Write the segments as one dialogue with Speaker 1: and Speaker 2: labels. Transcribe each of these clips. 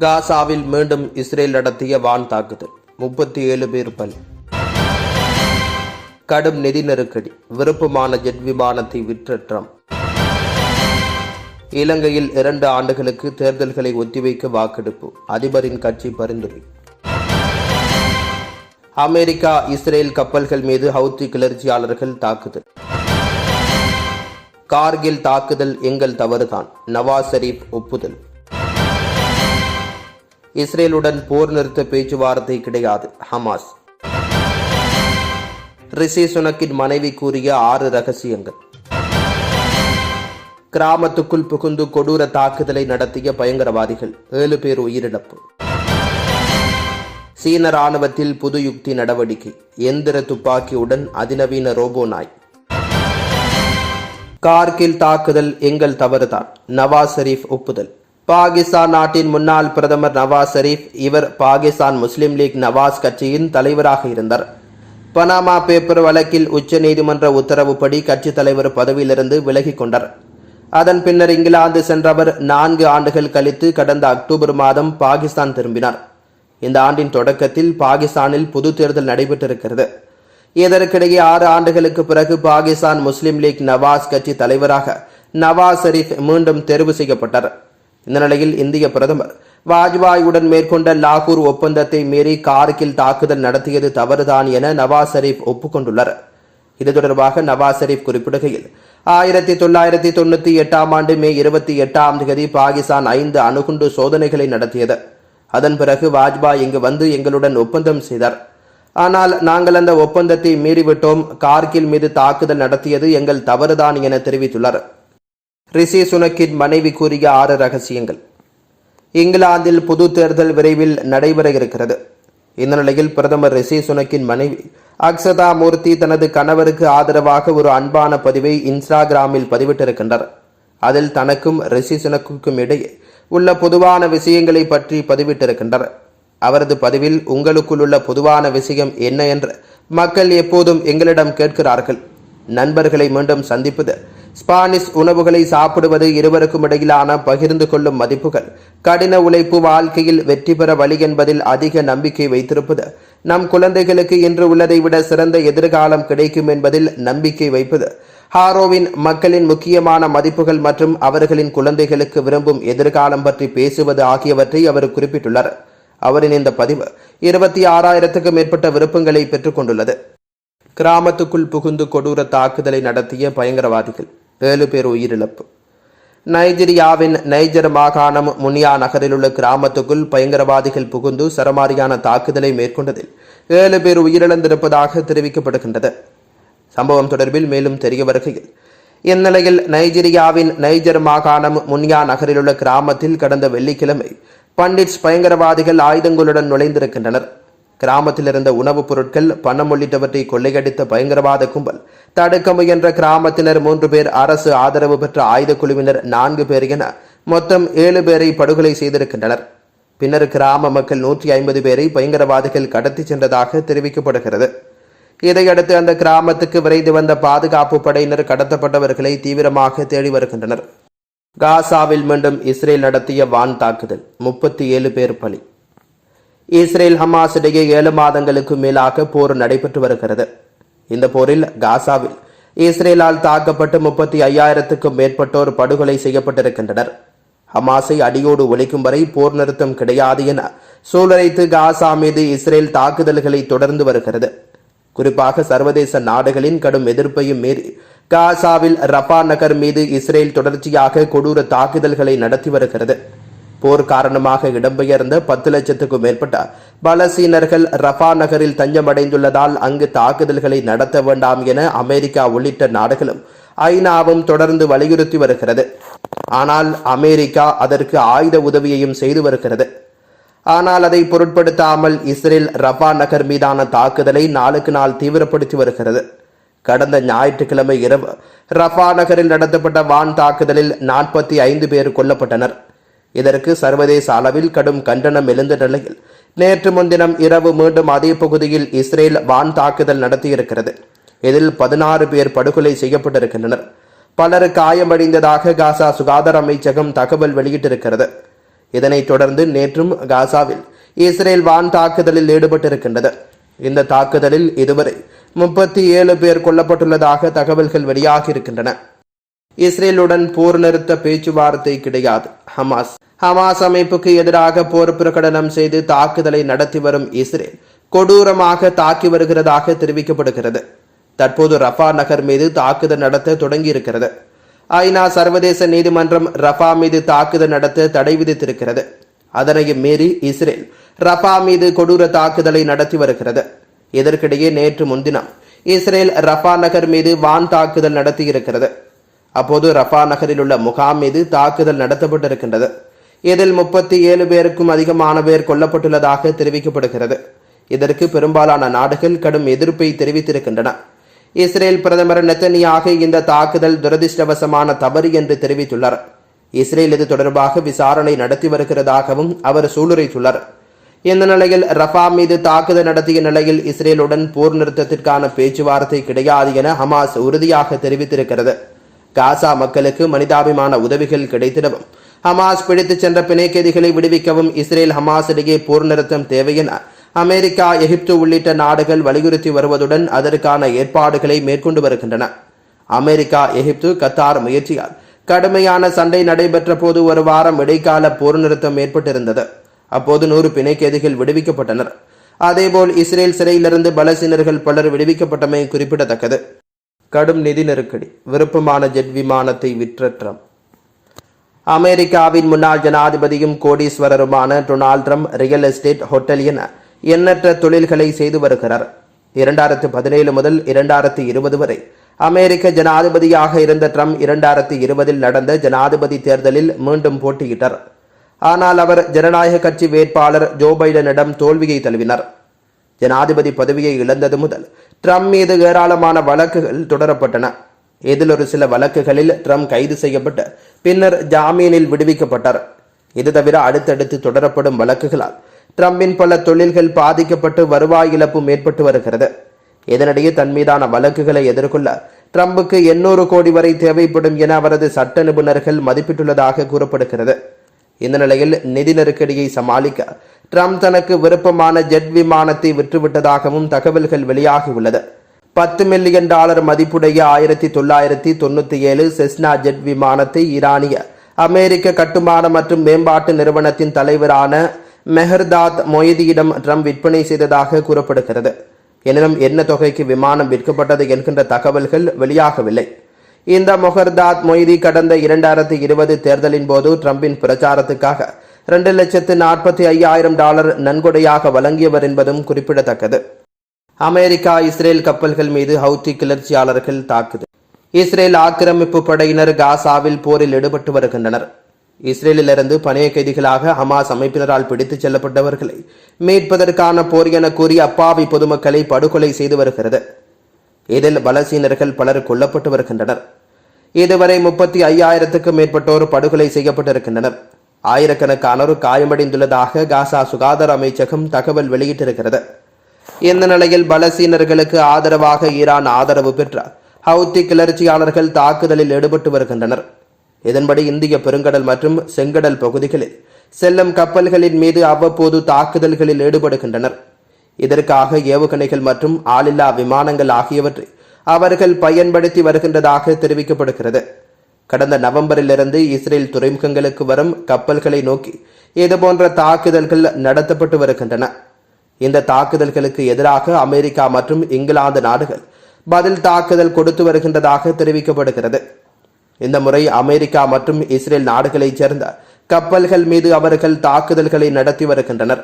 Speaker 1: காசாவில் மீண்டும் இஸ்ரேல் நடத்திய வான் தாக்குதல். முப்பத்தி ஏழு பேர் பலி. கடும் நிதி நெருக்கடி. விருப்பமான ஜெட் விமானத்தை விற்ற ட்ரம்ப். இலங்கையில் இரண்டு ஆண்டுகளுக்கு தேர்தல்களை ஒத்திவைக்க வாக்கெடுப்பு. அதிபரின் கட்சி பரிந்துரை. அமெரிக்கா இஸ்ரேல் கப்பல்கள் மீது ஹவுத்தி கிளர்ச்சியாளர்கள் தாக்குதல். கார்கில் தாக்குதல் எங்கள் தவறுதான். நவாஸ் ஷரீப் ஒப்புதல். இஸ்ரேலுடன் போர் நிறுத்த பேச்சுவார்த்தை கிடையாது. ஹமாஸ். ரிஷி சுனக்கின் மனைவி கூறிய ஆறு ரகசியங்கள். கிராமத்துக்குள் புகுந்து கொடூர தாக்குதலை நடத்திய பயங்கரவாதிகள் ஏழு பேர் உயிரிழப்பு. சீன ராணுவத்தில் புது யுக்தி நடவடிக்கை. எந்திர துப்பாக்கியுடன் அதிநவீன ரோபோ நாய். கார்கில் தாக்குதல் எங்கள் தவறுதான். நவாஸ் ஷெரீப் ஒப்புதல். பாகிஸ்தான் நாட்டின் முன்னாள் பிரதமர் நவாஸ் ஷெரீப் இவர் பாகிஸ்தான் முஸ்லிம் லீக் நவாஸ் கட்சியின் தலைவராக இருந்தார். பனாமா பேப்பர் வழக்கில் உச்ச நீதிமன்ற உத்தரவுப்படி கட்சித் தலைவர் பதவியிலிருந்து விலகிக் கொண்டார். அதன் பின்னர் இங்கிலாந்து சென்றவர் நான்கு ஆண்டுகள் கழித்து கடந்த அக்டோபர் மாதம் பாகிஸ்தான் திரும்பினார். இந்த ஆண்டின் தொடக்கத்தில் பாகிஸ்தானில் பொது தேர்தல் நடைபெற்றிருக்கிறது. இதற்கிடையே ஆறு ஆண்டுகளுக்கு பிறகு பாகிஸ்தான் முஸ்லிம் லீக் நவாஸ் கட்சி தலைவராக நவாஸ் ஷெரீப் மீண்டும் தேர்வு செய்யப்பட்டார். இந்த நிலையில் இந்திய பிரதமர் வாஜ்பாயுடன் மேற்கொண்ட லாகூர் ஒப்பந்தத்தை மீறி கார்கில் தாக்குதல் நடத்தியது தவறுதான் என நவாஸ் ஷெரீப் ஒப்புக்கொண்டுள்ளார். இது தொடர்பாக நவாஸ் ஷெரீப் குறிப்பிடுகையில் ஆயிரத்தி தொள்ளாயிரத்தி தொண்ணூத்தி எட்டாம் ஆண்டு மே இருபத்தி எட்டாம் தேதி பாகிஸ்தான் ஐந்து அணுகுண்டு சோதனைகளை நடத்தியது. அதன் பிறகு வாஜ்பாய் இங்கு வந்து எங்களுடன் ஒப்பந்தம் செய்தார். ஆனால் நாங்கள் அந்த ஒப்பந்தத்தை மீறிவிட்டோம். கார்கில் மீது தாக்குதல் நடத்தியது எங்கள் தவறுதான் என தெரிவித்துள்ளார். ரிஷி சுனக்கின் மனைவி கூறிய ஆறு ரகசியங்கள். இங்கிலாந்தில் பொது தேர்தல் விரைவில் நடைபெற இருக்கிறது. இந்த நிலையில் பிரதமர் ரிஷி சுனக்கின் மனைவி அக்ஷதா மூர்த்தி தனது கணவருக்கு ஆதரவாக ஒரு அன்பான பதிவை இன்ஸ்டாகிராமில் பதிவிட்டிருக்கின்றார் அதில் தனக்கும் ரிஷி சுனக்குக்கும் இடையே உள்ள பொதுவான விஷயங்களை பற்றி பதிவிட்டிருக்கின்றார் அவரது பதிவில் உங்களுக்குள் உள்ள பொதுவான விஷயம் என்ன? என்று மக்கள் எப்போதும் எங்களிடம் கேட்கிறார்கள். நண்பர்களை மீண்டும் சந்திப்பது ஸ்பானிஷ் உணவுகளை சாப்பிடுவது இருவருக்கும் இடையிலான பகிர்ந்து கொள்ளும் மதிப்புகள். கடின உழைப்பு வாழ்க்கையில் வெற்றி பெற வழி என்பதில் அதிக நம்பிக்கை வைத்திருப்பது. நம் குழந்தைகளுக்கு இன்று உள்ளதை விட சிறந்த எதிர்காலம் கிடைக்கும் என்பதில் நம்பிக்கை வைப்பது. ஹாரோவின் மக்களின் முக்கியமான மதிப்புகள் மற்றும் அவர்களின் குழந்தைகளுக்கு விரும்பும் எதிர்காலம் பற்றி பேசுவது ஆகியவற்றை அவர் குறிப்பிட்டுள்ளார். அவரின் இந்த பதிவு இருபத்தி ஆறாயிரத்துக்கும் மேற்பட்ட விருப்பங்களை பெற்றுக்கொண்டுள்ளது. கிராமத்துக்குள் புகுந்து கொடூர தாக்குதலை நடத்திய பயங்கரவாதிகள். ஏழு பேர் உயிரிழப்பு. நைஜீரியாவின் நைஜர் மாகாணம் முனியா நகரில் உள்ள கிராமத்துக்குள் பயங்கரவாதிகள் புகுந்து சரமாரியான தாக்குதலை மேற்கொண்டதில் ஏழு பேர் உயிரிழந்திருப்பதாக தெரிவிக்கப்படுகின்றது. சம்பவம் தொடர்பில் மேலும் தெரிய வருகையில் இந்நிலையில் நைஜீரியாவின் நைஜர் மாகாணம் முன்யா நகரிலுள்ள கிராமத்தில் கடந்த வெள்ளிக்கிழமை பண்டிட்ஸ் பயங்கரவாதிகள் ஆயுதங்களுடன் நுழைந்திருக்கின்றனர். கிராமத்தில் இருந்த உணவுப் பொருட்கள் பணம் உள்ளிட்டவற்றை கொள்ளையடித்த பயங்கரவாத கும்பல். தடுக்க முயன்ற கிராமத்தினர் மூன்று பேர் அரசு ஆதரவு பெற்ற ஆயுத குழுவினர் நான்கு பேர் என மொத்தம் ஏழு பேரை படுகொலை செய்திருக்கின்றனர். பின்னர் கிராம மக்கள் நூற்றி ஐம்பது பேரை பயங்கரவாதிகள் கடத்தி சென்றதாக தெரிவிக்கப்படுகிறது. இதையடுத்து அந்த கிராமத்துக்கு விரைந்து வந்த பாதுகாப்பு படையினர் கடத்தப்பட்டவர்களை தீவிரமாக தேடி வருகின்றனர். காசாவில் மீண்டும் இஸ்ரேல் நடத்திய வான் தாக்குதல். முப்பத்தி ஏழு பேர் பலி. இஸ்ரேல் ஹமாஸ் இடையே ஏழு மாதங்களுக்கு மேலாக போர் நடைபெற்று வருகிறது. இந்த போரில் காசாவில் இஸ்ரேலால் தாக்கப்பட்டு முப்பத்தி ஐயாயிரத்துக்கும் மேற்பட்டோர் படுகொலை செய்யப்பட்டிருக்கின்றனர். ஹமாஸை அடியோடு ஒழிக்கும் வரை போர் நிறுத்தம் கிடையாது என சூழலைத்து காசா மீது இஸ்ரேல் தாக்குதல்களை தொடர்ந்து வருகிறது. குறிப்பாக சர்வதேச நாடுகளின் கடும் எதிர்ப்பையும் மீறி காசாவில் ரபா நகர் மீது இஸ்ரேல் தொடர்ச்சியாக கொடூர தாக்குதல்களை நடத்தி வருகிறது. போர் காரணமாக இடம்பெயர்ந்த பத்து லட்சத்துக்கும் மேற்பட்ட பலசீனர்கள் ரஃபா நகரில் தஞ்சமடைந்துள்ளதால் அங்கு தாக்குதல்களை நடத்த வேண்டாம் என அமெரிக்கா உள்ளிட்ட நாடுகளும் ஐநாவும் தொடர்ந்து வலியுறுத்தி வருகிறது. ஆனால் அமெரிக்கா அதற்கு ஆயுத உதவியையும் செய்து வருகிறது. ஆனால் அதை பொருட்படுத்தாமல் இஸ்ரேல் ரஃபா நகர் மீதான தாக்குதலை நாளுக்கு நாள் தீவிரப்படுத்தி வருகிறது. கடந்த ஞாயிற்றுக்கிழமை இரவு ரஃபா நகரில் நடத்தப்பட்ட வான் தாக்குதலில் நாற்பத்தி ஐந்து பேர் கொல்லப்பட்டனர். இதற்கு சர்வதேச அளவில் கடும் கண்டனம் எழுந்த நிலையில் நேற்று முன்தினம் இரவு மீண்டும் அதே பகுதியில் இஸ்ரேல் வான் தாக்குதல் நடத்தியிருக்கிறது. இதில் பதினாறு பேர் படுகொலை செய்யப்பட்டிருக்கின்றனர். பலர் காயமடைந்ததாக காசா சுகாதார அமைச்சகம் தகவல் வெளியிட்டிருக்கிறது. இதனைத் தொடர்ந்து நேற்றும் காசாவில் இஸ்ரேல் வான் தாக்குதலில் ஈடுபட்டிருக்கின்றது. இந்த தாக்குதலில் இதுவரை முப்பத்தி ஏழு பேர் கொல்லப்பட்டுள்ளதாக தகவல்கள் வெளியாகியிருக்கின்றன. இஸ்ரேலுடன் போர் நிறுத்த பேச்சுவார்த்தை கிடையாது. ஹமாஸ். ஹமாஸ் அமைப்புக்கு எதிராக போர் பிரகடனம் செய்து தாக்குதலை நடத்தி வரும் இஸ்ரேல் கொடூரமாக தாக்கி வருகிறதாக தெரிவிக்கப்படுகிறது. தற்போது ரஃபா நகர் மீது தாக்குதல் நடத்த தொடங்கியிருக்கிறது. ஐநா சர்வதேச நீதிமன்றம் ரஃபா மீது தாக்குதல் நடத்த தடை விதித்திருக்கிறது. அதனையும் மீறி இஸ்ரேல் ரஃபா மீது கொடூர தாக்குதலை நடத்தி வருகிறது. இதற்கிடையே நேற்று முன்தினம் இஸ்ரேல் ரஃபா நகர் மீது வான் தாக்குதல் நடத்தியிருக்கிறது. அப்போது ரஃபா நகரில் உள்ள முகாம் மீது தாக்குதல் நடத்தப்பட்டிருக்கின்றது. இதில் முப்பத்தி ஏழு பேருக்கும் அதிகமான பேர் கொல்லப்பட்டுள்ளதாக தெரிவிக்கப்படுகிறது. இதற்கு பெரும்பாலான நாடுகள் கடும் எதிர்ப்பை தெரிவித்திருக்கின்றன. இஸ்ரேல் பிரதமர் நெத்தனியாக இந்த தாக்குதல் துரதிர்ஷ்டவசமான தவறு என்று தெரிவித்துள்ளார். இஸ்ரேல் இது தொடர்பாக விசாரணை நடத்தி வருகிறதாகவும் அவர் சூளுரைத்துள்ளார். இந்த நிலையில் ரஃபா மீது தாக்குதல் நடத்திய நிலையில் இஸ்ரேலுடன் போர் நிறுத்தத்திற்கான பேச்சுவார்த்தை கிடையாது என ஹமாஸ் உறுதியாக தெரிவித்திருக்கிறது. காசா மக்களுக்கு மனிதாபிமான உதவிகள் கிடைத்திடவும். ஹமாஸ் பிடித்துச் சென்ற பிணைக்கைதிகளை விடுவிக்கவும் இஸ்ரேல் ஹமாஸ் இடையே போர் நிறுத்தம் தேவை என அமெரிக்கா எகிப்து உள்ளிட்ட நாடுகள் வலியுறுத்தி வருவதுடன் அதற்கான ஏற்பாடுகளை மேற்கொண்டு வருகின்றன. அமெரிக்கா எகிப்து கத்தார் முயற்சியால் கடுமையான சண்டை நடைபெற்ற போது ஒரு வாரம் இடைக்கால போர் நிறுத்தம் ஏற்பட்டிருந்தது. அப்போது நூறு பிணைக்கைதிகள் விடுவிக்கப்பட்டனர். அதேபோல் இஸ்ரேல் சிறையிலிருந்து பலசீனர்கள் பலர் விடுவிக்கப்பட்டமை குறிப்பிடத்தக்கது. கடும் நிதி நெருக்கடி விருப்பமான ஜெட் விமானத்தை விற்ற ட்ரம்ப் அமெரிக்காவின் முன்னாள் ஜனாதிபதியும் கோடீஸ்வரருமான Donald Trump real estate hotel என எண்ணற்ற தொழில்களை செய்து வருகிறார். இரண்டாயிரத்து பதினேழு முதல் இரண்டாயிரத்து இருபது வரை அமெரிக்க ஜனாதிபதியாக இருந்த ட்ரம்ப் இரண்டாயிரத்து இருபதில் நடந்த ஜனாதிபதி தேர்தலில் மீண்டும் போட்டியிட்டார். ஆனால் அவர் ஜனநாயக கட்சி வேட்பாளர் ஜோ பைடனிடம் தோல்வியை தழுவினார். ஜனாதிபதி பதவியை இழந்தது முதல் ட்ரம்ப் மீது ஏராளமான வழக்குகள் தொடரப்பட்டன. இதில் ஒரு சில வழக்குகளில் ட்ரம்ப் கைது செய்யப்பட்டு பின்னர் ஜாமீனில் விடுவிக்கப்பட்டார். இது தவிர அடுத்தடுத்து தொடரப்படும் வழக்குகளால் ட்ரம்பின் பல தொழில்கள் பாதிக்கப்பட்டு வருவாய் இழப்பும் ஏற்பட்டு வருகிறது. இதனிடையே தன் மீதான வழக்குகளை எதிர்கொள்ள ட்ரம்புக்கு எண்ணூறு கோடி வரை தேவைப்படும் என அவரது சட்ட நிபுணர்கள் மதிப்பிட்டுள்ளதாக கூறப்படுகிறது. இந்த நிலையில் நிதி நெருக்கடியை சமாளிக்க ட்ரம்ப் தனக்கு விருப்பமான ஜெட் விமானத்தை விற்றுவிட்டதாகவும் தகவல்கள் வெளியாகியுள்ளது பத்து மில்லியன் டாலர் மதிப்புடைய ஆயிரத்தி தொள்ளாயிரத்தி தொண்ணூற்றி ஏழு செஸ்னா ஜெட் விமானத்தை ஈரானிய அமெரிக்க கட்டுமான மற்றும் மேம்பாட்டு நிறுவனத்தின் தலைவரான மெஹர்தாத் மொய்தியிடம் ட்ரம்ப் விற்பனை செய்ததாக கூறப்படுகிறது. எனினும் என்ன தொகைக்கு விமானம் விற்கப்பட்டது என்கின்ற தகவல்கள் வெளியாகவில்லை. இந்த மொஹர்தாத் மொய்தி கடந்த இரண்டாயிரத்தி இருபது தேர்தலின் போது ட்ரம்பின் பிரச்சாரத்துக்காக இரண்டு லட்சத்து நாற்பத்தி ஐயாயிரம் டாலர் நன்கொடையாக வழங்கியவர் என்பதும் குறிப்பிடத்தக்கது. அமெரிக்கா இஸ்ரேல் கப்பல்கள் மீது ஹவுத்தி கிளர்ச்சியாளர்கள் தாக்குது இஸ்ரேல் ஆக்கிரமிப்பு படையினர் காசாவில் போரில் ஈடுபட்டு வருகின்றனர். இஸ்ரேலிலிருந்து பணைய கைதிகளாக ஹமாஸ் அமைப்பினரால் பிடித்துச் செல்லப்பட்டவர்களை மீட்பதற்கான போர் என கூறி அப்பாவி பொதுமக்களை படுகொலை செய்து வருகிறது. இதில் வலசீனர்கள் பலர் கொல்லப்பட்டு வருகின்றனர். இதுவரை முப்பத்தி ஐயாயிரத்துக்கும் மேற்பட்டோர் படுகொலை செய்யப்பட்டிருக்கின்றனர். ஆயிரக்கணக்கானோர் காயமடைந்துள்ளதாக காசா சுகாதார அமைச்சகம் தகவல் வெளியிட்டிருக்கிறது. இந்த நிலையில் பலசீனர்களுக்கு ஆதரவாக ஈரான் ஆதரவு பெற்ற ஹவுத்தி கிளர்ச்சியாளர்கள் தாக்குதலில் ஈடுபட்டு வருகின்றனர். இதன்படி இந்திய பெருங்கடல் மற்றும் செங்கடல் பகுதிகளில் செல்லும் கப்பல்களின் மீது அவ்வப்போது தாக்குதல்களில் ஈடுபடுகின்றனர். இதற்காக ஏவுகணைகள் மற்றும் ஆளில்லா விமானங்கள் ஆகியவற்றை அவர்கள் பயன்படுத்தி வருகின்றதாக தெரிவிக்கப்படுகிறது. கடந்த நவம்பரிலிருந்து இஸ்ரேல் துறைமுகங்களுக்கு வரும் கப்பல்களை நோக்கி இதுபோன்ற தாக்குதல்கள் நடத்தப்பட்டு வருகின்றன. இந்த தாக்குதல்களுக்கு எதிராக அமெரிக்கா மற்றும் இங்கிலாந்து நாடுகள் பதில் தாக்குதல் கொடுத்து வருகின்றதாக தெரிவிக்கப்படுகிறது. இந்த முறை அமெரிக்கா மற்றும் இஸ்ரேல் நாடுகளைச் சேர்ந்த கப்பல்கள் மீது அவர்கள் தாக்குதல்களை நடத்தி வருகின்றனர்.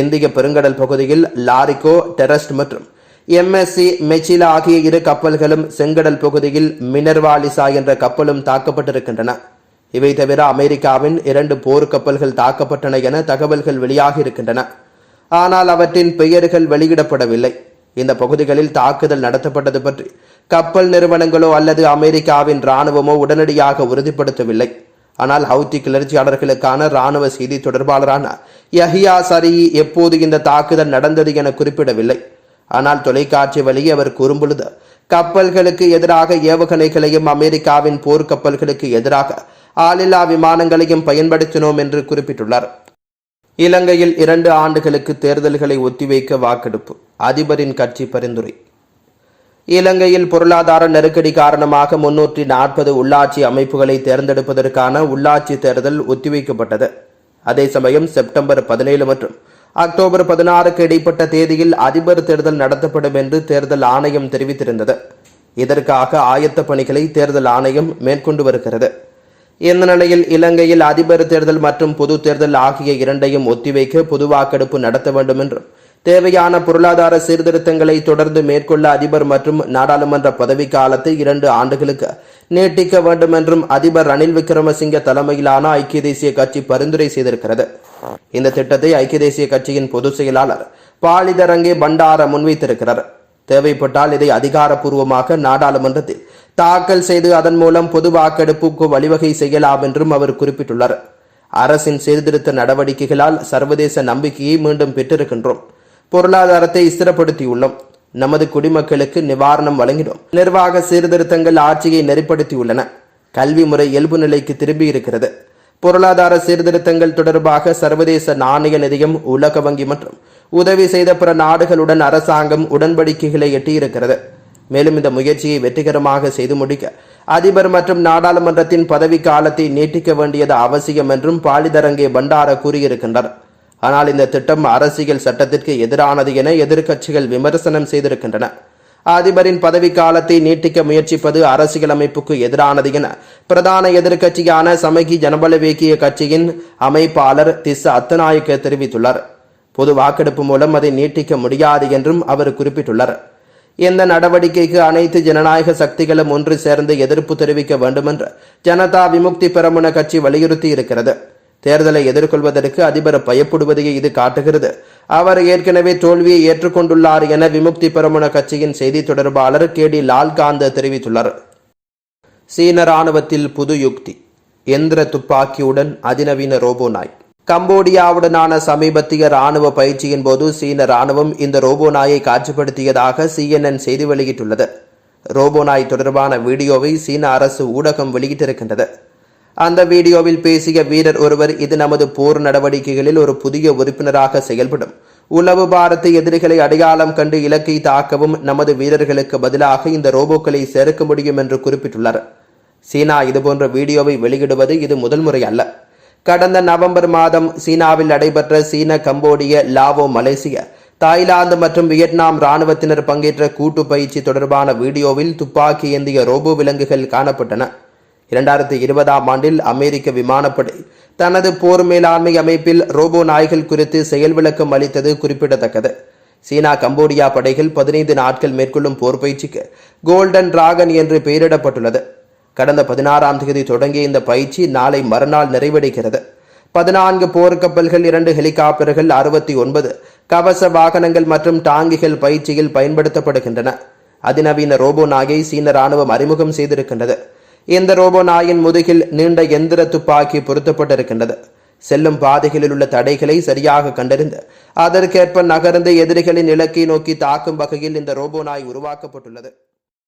Speaker 1: இந்திய பெருங்கடல் பகுதியில் லாரிகோ டெரஸ்ட் மற்றும் எம்எஸ்சி மெச்சிலா ஆகிய இரு கப்பல்களும் செங்கடல் பகுதியில் மினர்வாலிசா என்ற கப்பலும் தாக்கப்பட்டிருக்கின்றன. இவை தவிர அமெரிக்காவின் இரண்டு போர் கப்பல்கள் தாக்கப்பட்டன என தகவல்கள் வெளியாகி இருக்கின்றன. ஆனால் அவற்றின் பெயர்கள் வெளியிடப்படவில்லை. இந்த பகுதிகளில் தாக்குதல் நடத்தப்பட்டது பற்றி கப்பல் நிறுவனங்களோ அல்லது அமெரிக்காவின் ராணுவமோ உடனடியாக உறுதிப்படுத்தவில்லை. ஆனால் ஹவுத்தி கிளர்ச்சியாளர்களுக்கான ராணுவ செய்தி தொடர்பாளரான யஹியா சரி எப்போது இந்த தாக்குதல் நடந்தது என குறிப்பிடவில்லை. ஆனால் தொலைக்காட்சி வழி அவர் கூறும்பொழுது கப்பல்களுக்கு எதிராக ஏவுகணைகளையும் அமெரிக்காவின் போர்க்கப்பல்களுக்கு எதிராக ஆளில்லா விமானங்களையும் பயன்படுத்தினோம் என்று குறிப்பிட்டுள்ளார். இலங்கையில் இரண்டு ஆண்டுகளுக்கு தேர்தல்களை ஒத்திவைக்க வாக்கெடுப்பு அதிபரின் கட்சி பரிந்துரை. இலங்கையில் பொருளாதார நெருக்கடி காரணமாக முன்னூற்றி நாற்பது உள்ளாட்சி அமைப்புகளை தேர்ந்தெடுப்பதற்கான உள்ளாட்சி தேர்தல் ஒத்திவைக்கப்பட்டது. அதே சமயம் செப்டம்பர் பதினேழு மற்றும் அக்டோபர் பதினாறுக்கு இடைப்பட்ட தேதியில் அதிபர் தேர்தல் நடத்தப்படும் என்று தேர்தல் ஆணையம் தெரிவித்திருந்தது. இதற்காக ஆயத்த பணிகளை தேர்தல் ஆணையம் மேற்கொண்டு வருகிறது. இந்த நிலையில் இலங்கையில் அதிபர் தேர்தல் மற்றும் பொது தேர்தல் ஆகிய இரண்டையும் ஒத்திவைக்க பொது வாக்கெடுப்பு நடத்த வேண்டும் என்றும் தேவையான பொருளாதார சீர்திருத்தங்களை தொடர்ந்து மேற்கொள்ள அதிபர் மற்றும் நாடாளுமன்ற பதவி காலத்தை இரண்டு ஆண்டுகளுக்கு நீட்டிக்க வேண்டும் என்றும் அதிபர் ரணில் விக்ரமசிங்க தலைமையிலான ஐக்கிய தேசிய கட்சி பரிந்துரை செய்திருக்கிறது. இந்த திட்டத்தை ஐக்கிய தேசிய கட்சியின் பொதுச் செயலாளர் பாலிதரங்கே பண்டார முன்வைத்திருக்கிறார். தேவைப்பட்டால் இதை அதிகாரப்பூர்வமாக நாடாளுமன்றத்தில் தாக்கல் செய்து அதன் மூலம் பொது வாக்கெடுப்புக்கு வழிவகை செய்யலாம் என்றும் அவர் குறிப்பிட்டுள்ளார். அரசின் சீர்திருத்த நடவடிக்கைகளால் சர்வதேச நம்பிக்கையை மீண்டும் பெற்றிருக்கின்றோம். பொருளாதாரத்தை ஸ்திரப்படுத்தியுள்ளோம். நமது குடிமக்களுக்கு நிவாரணம் வழங்கினோம். நிர்வாக சீர்திருத்தங்கள் ஆட்சியை நெறிப்படுத்தியுள்ளன. கல்வி முறை இயல்பு நிலைக்கு திரும்பி இருக்கிறது பொருளாதார சீர்திருத்தங்கள் தொடர்பாக சர்வதேச நாணய நிதியம் உலக வங்கி மற்றும் உதவி செய்த பிற நாடுகளுடன் அரசாங்கம் உடன்படிக்கைகளை எட்டியிருக்கிறது. மேலும் இந்த முயற்சியை வெற்றிகரமாக செய்து முடிக்க அதிபர் மற்றும் நாடாளுமன்றத்தின் பதவி காலத்தை நீட்டிக்க வேண்டியது அவசியம் என்றும் பாலிதரங்கே பண்டார கூறியிருக்கின்றனர். ஆனால் இந்த திட்டம் அரசியல் சட்டத்திற்கு எதிரானது என எதிர்க்கட்சிகள் விமர்சனம் செய்திருக்கின்றன. அதிபரின் பதவி காலத்தை நீட்டிக்க முயற்சிப்பது அரசியலமைப்புக்கு எதிரானது என பிரதான எதிர்க்கட்சியான சமகி ஜனபலவேக்கிய கட்சியின் அமைப்பாளர் திஸ் அத்தநாயக்க தெரிவித்துள்ளார். பொது வாக்கெடுப்பு மூலம் அதை நீட்டிக்க முடியாது என்றும் அவர் குறிப்பிட்டுள்ளார். இந்த நடவடிக்கைக்கு அனைத்து ஜனநாயக சக்திகளும் ஒன்று சேர்ந்து எதிர்ப்பு தெரிவிக்க வேண்டுமென்று ஜனதா விமுக்தி பெரமுன கட்சி வலியுறுத்தி இருக்கிறது தேர்தலை எதிர்கொள்வதற்கு அதிபர் பயப்படுவதையே இது காட்டுகிறது. அவர் ஏற்கனவே தோல்வியை ஏற்றுக்கொண்டுள்ளார் என விமுக்தி பெருமன கட்சியின் செய்தி தொடர்பாளர் கே டி லால்காந்த தெரிவித்துள்ளார். சீன ராணுவத்தில் புது யுக்தி. எந்திர துப்பாக்கியுடன் அதிநவீன ரோபோ நாய். கம்போடியாவுடனான சமீபத்திய ராணுவ பயிற்சியின் போது சீன ராணுவம் இந்த ரோபோ நாயை காட்சிப்படுத்தியதாக சிஎன்என் செய்தி வெளியிட்டுள்ளது. ரோபோ நாய் தொடர்பான வீடியோவை சீன அரசு ஊடகம் வெளியிட்டிருக்கின்றது. அந்த வீடியோவில் பேசிய வீரர் ஒருவர் இது நமது போர் நடவடிக்கைகளில் ஒரு புதிய உறுப்பினராக செயல்படும். உளவு பாரத்து எதிரிகளை அடையாளம் கண்டு இலக்கை தாக்கவும் நமது வீரர்களுக்கு பதிலாக இந்த ரோபோக்களை சேர்க்க முடியும் என்று குறிப்பிட்டுள்ளார். சீனா இதுபோன்ற வீடியோவை வெளியிடுவது இது முதல் முறை அல்ல. கடந்த நவம்பர் மாதம் சீனாவில் நடைபெற்ற சீன கம்போடிய லாவோ மலேசிய தாய்லாந்து மற்றும் வியட்நாம் ராணுவத்தினர் பங்கேற்ற கூட்டு பயிற்சி தொடர்பான வீடியோவில் துப்பாக்கி ஏந்திய ரோபோ விலங்குகள் காணப்பட்டன. இரண்டாயிரத்தி இருபதாம் ஆண்டில் அமெரிக்க விமானப்படை தனது போர் மேலாண்மை அமைப்பில் ரோபோ நாய்கள் குறித்து செயல் விளக்கம் அளித்தது குறிப்பிடத்தக்கது. சீனா கம்போடியா படைகள் பதினைந்து நாட்கள் மேற்கொள்ளும் போர் பயிற்சிக்கு கோல்டன் டிராகன் என்று பெயரிடப்பட்டுள்ளது. கடந்த பதினாறாம் தேதி தொடங்கிய இந்த பயிற்சி நாளை மறுநாள் நிறைவடைகிறது. பதினான்கு போர்க்கப்பல்கள் இரண்டு ஹெலிகாப்டர்கள் அறுபத்தி ஒன்பது கவச வாகனங்கள் மற்றும் டாங்கிகள் பயிற்சியில் பயன்படுத்தப்படுகின்றன. அதிநவீன ரோபோ நாயை சீன ராணுவம் அறிமுகம் செய்திருக்கின்றது. இந்த ரோபோ நாயின் முதுகில் நீண்ட எந்திர துப்பாக்கி பொருத்தப்பட்டிருக்கின்றது. செல்லும் பாதைகளில் உள்ள தடைகளை சரியாக கண்டறிந்து அதற்கேற்ப நகர்ந்து எதிரிகளின் இலக்கை நோக்கி தாக்கும் வகையில் இந்த ரோபோ நாய் உருவாக்கப்பட்டுள்ளது.